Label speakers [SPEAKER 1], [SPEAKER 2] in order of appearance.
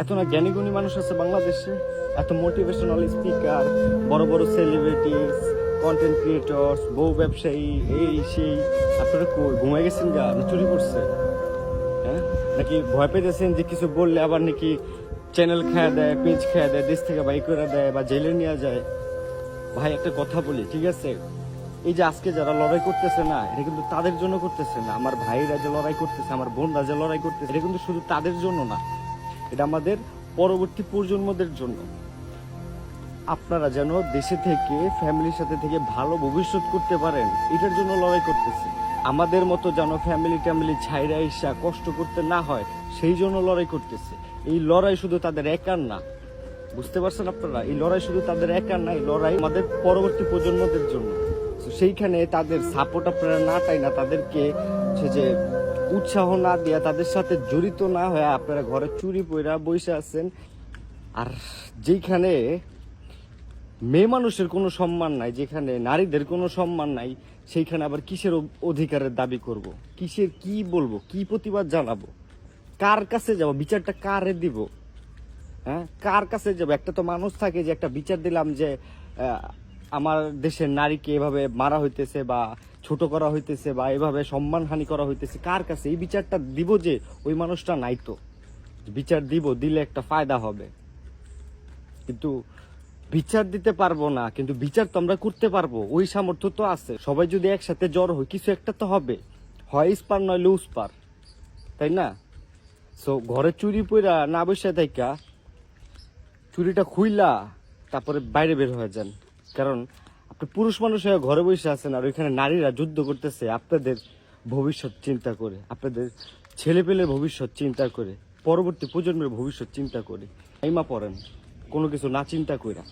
[SPEAKER 1] এত না জ্ঞানী গুণী মানুষ আছে বাংলাদেশে, এত মোটিভেশনাল স্পিকার বড় বড় সেলিব্রিটিস কন্টেন্ট ক্রিয়েটরস বউ ব্যবসায়ী, এই, সেই। আপনারা কই ঘুমাই গেছেন গা? চুরি করছে? হ্যাঁ? নাকি ভয় পেতেছেন যে কিছু বললে আবার নাকি চ্যানেল খেয়ে দেয় পেজ খেয়ে দেয়, দেশ থেকে বাই করে দেয় বা জেলে নেওয়া যায়? ভাই, একটা কথা বলি, ঠিক আছে? এই যে আজকে যারা লড়াই করতেছে না, এটা কিন্তু তাদের জন্য করতেছে না। আমার ভাইরা যে লড়াই করতেছে, আমার বোনরা যে লড়াই করতেছে, এটা কিন্তু শুধু তাদের জন্য না। এটা আমাদের পরবর্তী প্রজন্মদের জন্য। আপনারা যেন দেশে থেকে ফ্যামিলির সাথে থেকে ভালো ভবিষ্যৎ করতে পারেন, এটার জন্য লড়াই করতেছে। আমাদের মতো যেন ফ্যামিলি ট্যামিলি ছাইরা ইসা কষ্ট করতে না হয়, সেই জন্য লড়াই করতেছে। এই লড়াই শুধু তাদের একার না। বুঝতে পারছেন আপনারা? এই লড়াই শুধু তাদের একার না, এই লড়াই আমাদের পরবর্তী প্রজন্মদের জন্য। সেইখানে তাদের সাপোর্ট আপনারা না তাই না, তাদেরকে সে যে উৎসাহ না দিয়া তাদের সাথে জড়িত না হয়ে আপনারা ঘরে চুরি পইরা বসে আছেন। আর যেইখানে মেয়ে মানুষের কোনো সম্মান নাই, যেখানে নারীদের কোনো সম্মান নাই, সেইখানে আবার কিসের অধিকারের দাবি করব? কিসের কি বলব? কি প্রতিবাদ জানাব? কার কাছে যাব? বিচারটা কারে দিব? হ্যাঁ? কার কাছে যাব? একটা তো মানুষ থাকে যে একটা বিচার দিলাম যে আমার দেশের নারীকে এভাবে মারা হইতেছে বা ছোট করা হইতেছে বা এভাবে সম্মানহানি করা হইতেছে, কার কাছে? এই বিচারটা দিব যে ওই মানুষটা নাই তো। বিচার দিব, দিলে একটা ফায়দা হবে। কিন্তু বিচার দিতে পারব না, কিন্তু বিচার তো আমরা করতে পারব, ওই সামর্থ্য তো আছে। সবাই যদি একসাথে জ্বর হয় কিছু একটা তো হবে। হয় ইস্পার নয় উস পার তাই না? সো ঘরে চুরি পইরা না বসে থাইকা, চুরিটা খুইলা, তারপরে বাইরে বের হয়ে যান। কারণ আপনি পুরুষ মানুষ হয়ে ঘরে বসে আছেন আর ওইখানে নারীরা যুদ্ধ করতেছে, আপনাদের ভবিষ্যৎ চিন্তা করে, আপনাদের ছেলেপেলের ভবিষ্যৎ চিন্তা করে, পরবর্তী প্রজন্মের ভবিষ্যৎ চিন্তা করে। আইমা পড়েন, কোনো কিছু না চিন্তা কইরা।